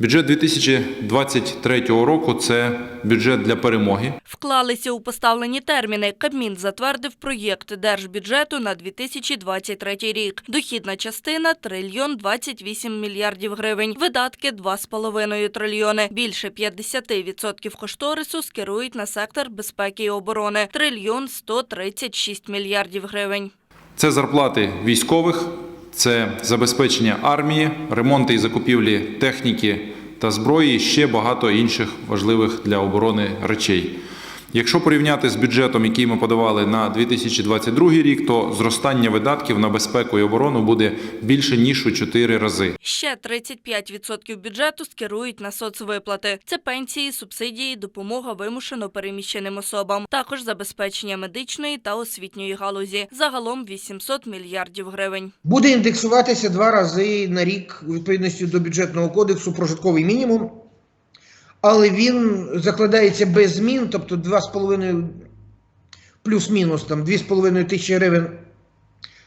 Бюджет 2023 року це бюджет для перемоги. Вклалися у поставлені терміни. Кабмін затвердив проєкт держбюджету на 2023 рік. Дохідна частина – трильйон 28 мільярдів гривень. Видатки – 2,5 трильйони. Більше 50% кошторису скерують на сектор безпеки і оборони – трильйон 136 мільярдів гривень. Це зарплати військових, це забезпечення армії, ремонти і закупівлі техніки та зброї, ще багато інших важливих для оборони речей. Якщо порівняти з бюджетом, який ми подавали на 2022 рік, то зростання видатків на безпеку і оборону буде більше ніж у 4 рази. Ще 35% бюджету скерують на соцвиплати. Це пенсії, субсидії, допомога вимушено переміщеним особам. Також забезпечення медичної та освітньої галузі. Загалом 800 мільярдів гривень. Буде індексуватися два рази на рік у відповідності до бюджетного кодексу прожитковий мінімум, але він закладається без змін, тобто 2,5 плюс-мінус там 2,5 тисячі гривень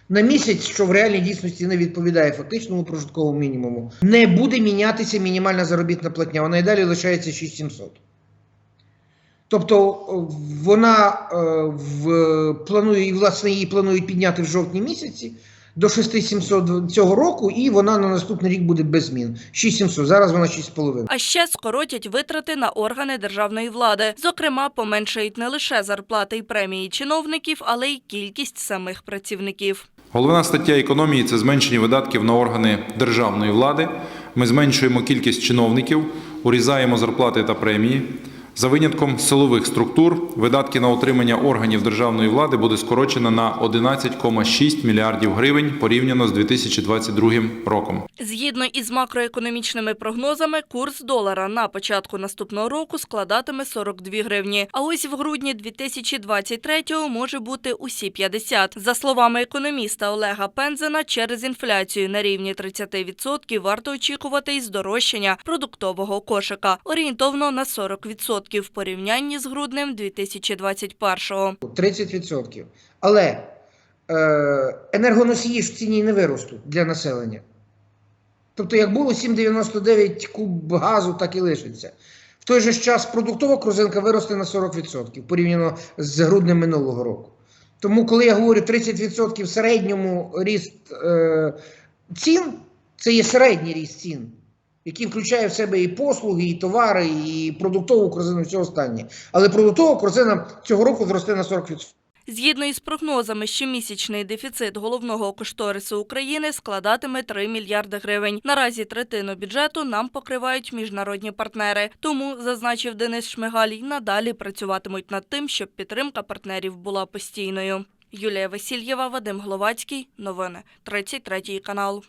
на місяць, що в реальній дійсності не відповідає фактичному прожитковому мінімуму. Не буде мінятися мінімальна заробітна платня, вона і далі лишається 6700. Тобто вона е, в, планує, і власне її планують підняти в жовтні місяці до 6700 цього року, і вона на наступний рік буде без змін. 6700, зараз вона 6,5. А ще скоротять витрати на органи державної влади. Зокрема, поменшають не лише зарплати і премії чиновників, але й кількість самих працівників. Головна стаття економії це зменшення видатків на органи державної влади. Ми зменшуємо кількість чиновників, урізаємо зарплати та премії. За винятком силових структур, видатки на утримання органів державної влади буде скорочено на 11,6 мільярдів гривень порівняно з 2022 роком. Згідно із макроекономічними прогнозами, курс долара на початку наступного року складатиме 42 гривні. А ось в грудні 2023-го може бути усі 50. За словами економіста Олега Пензена, через інфляцію на рівні 30% варто очікувати і здорожчання продуктового кошика орієнтовно на 40% в порівнянні з груднем 2021-го. 30%. Але е, енергоносії ж ціні не виростуть для населення. Тобто, як було 7,99 куб газу, так і лишиться. В той же час продуктова корзинка виросте на 40% порівняно з груднем минулого року. Тому, коли я говорю 30% в середньому ріст е, цін, це є середній ріст цін, який включає в себе і послуги, і товари, і продуктову корзину, і все останнє. Але продуктова корзина цього року зросте на 40%. Згідно із прогнозами, щомісячний дефіцит головного кошторису України складатиме 3 мільярди гривень. Наразі третину бюджету нам покривають міжнародні партнери. Тому, зазначив Денис Шмигаль, й надалі працюватимуть над тим, щоб підтримка партнерів була постійною. Юлія Васильєва, Вадим Гловацький. Новини 33 канал.